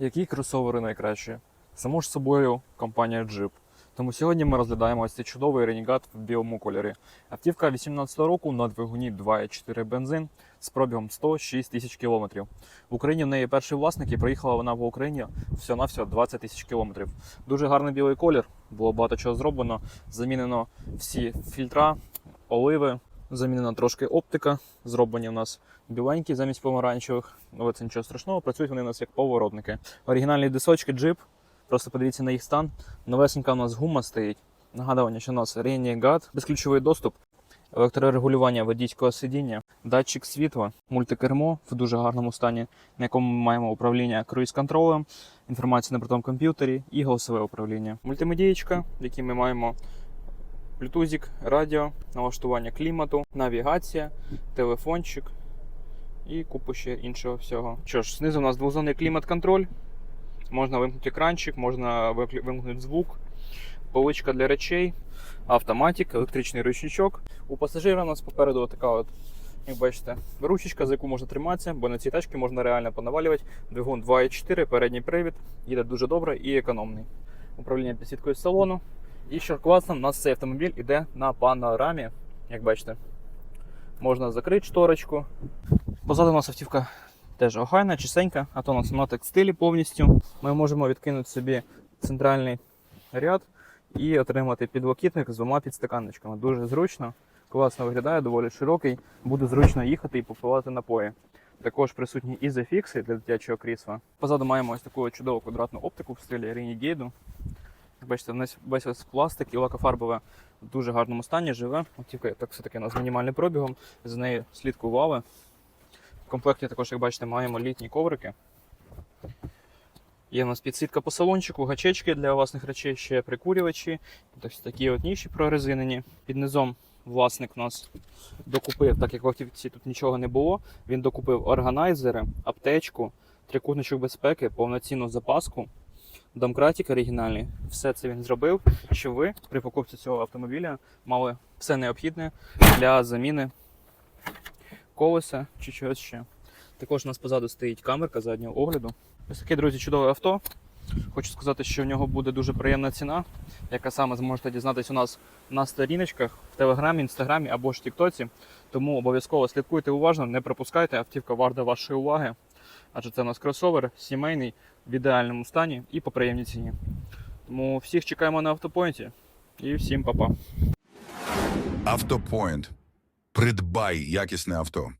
Які кросовери найкращі? Само ж собою компанія Jeep. Тому сьогодні ми розглядаємо ось цей чудовий Renegade в білому кольорі. Автівка 18 року на двигуні 2.4 бензин з пробігом 106 тисяч кілометрів. В Україні в неї перший власник і проїхала вона в Україні всього-навсього 20 тисяч кілометрів. Дуже гарний білий колір, було багато чого зроблено. Замінено всі фільтра, оливи, замінена трошки оптика. Зроблені у нас біленькі замість помаранчевих. Але це нічого страшного, працюють вони у нас як поворотники. Оригінальні дисочки Jeep. Просто подивіться на їх стан. Новесенька у нас гума стоїть. Нагадування, що у нас Renegade, безключовий доступ, електрорегулювання водійського сидіння, датчик світла, мультикермо в дуже гарному стані, на якому ми маємо управління круїз-контролем, інформація на бортовому комп'ютері і голосове управління. Мультимедієчка, в якій ми маємо Bluetooth, радіо, налаштування клімату, навігація, телефончик і купу ще іншого всього. Що ж, знизу у нас двозонний клімат-контроль. Можна вимкнути екранчик, можна вимкнути звук, поличка для речей, автоматик, електричний ручничок. У пасажира у нас попереду така от, як бачите, ручечка, за яку можна триматися, бо на цій тачці можна реально понавалювати. Двигун 2.4, передній привід, їде дуже добре і економний. Управління підсвіткою салону. І що класно, у нас цей автомобіль іде на панорамі, як бачите. Можна закрити шторочку. Позаду у нас автівка теж охайна, чистенька, а то у нас на текстилі повністю. Ми можемо відкинути собі центральний ряд і отримати підлокітник з двома підстаканничками. Дуже зручно, класно виглядає, доволі широкий. Буде зручно їхати і попивати напої. Також присутні ізофікси для дитячого крісла. Позаду маємо ось таку чудову квадратну оптику в стилі Renegade. Як бачите, весь ось пластик і лакофарбове в дуже гарному стані живе. Автівка так все-таки з мінімальним пробігом, з нею слідкували. В комплекті також, як бачите, маємо літні коврики. Є у нас підсвітка по салончику, гачечки для власних речей, ще прикурювачі. Ось такі от ніші прорезинені. Під низом власник у нас докупив, так як в автівці тут нічого не було. Він докупив органайзери, аптечку, трикутничок безпеки, повноцінну запаску, домкратик оригінальний. Все це він зробив, щоб ви при покупці цього автомобіля мали все необхідне для заміни колеса чи чогось ще. Також у нас позаду стоїть камерка заднього огляду. Ось таке, друзі, чудове авто. Хочу сказати, що в нього буде дуже приємна ціна, яка саме зможете дізнатися у нас на сторіночках в Телеграмі, Інстаграмі або ж Тіктоці. Тому обов'язково слідкуйте уважно, не пропускайте, автівка варта вашої уваги. Адже це у нас кросовер, сімейний, в ідеальному стані і по приємній ціні. Тому всіх чекаємо на автопоінті і всім па-па. Автопоінт. Придбай якісне авто.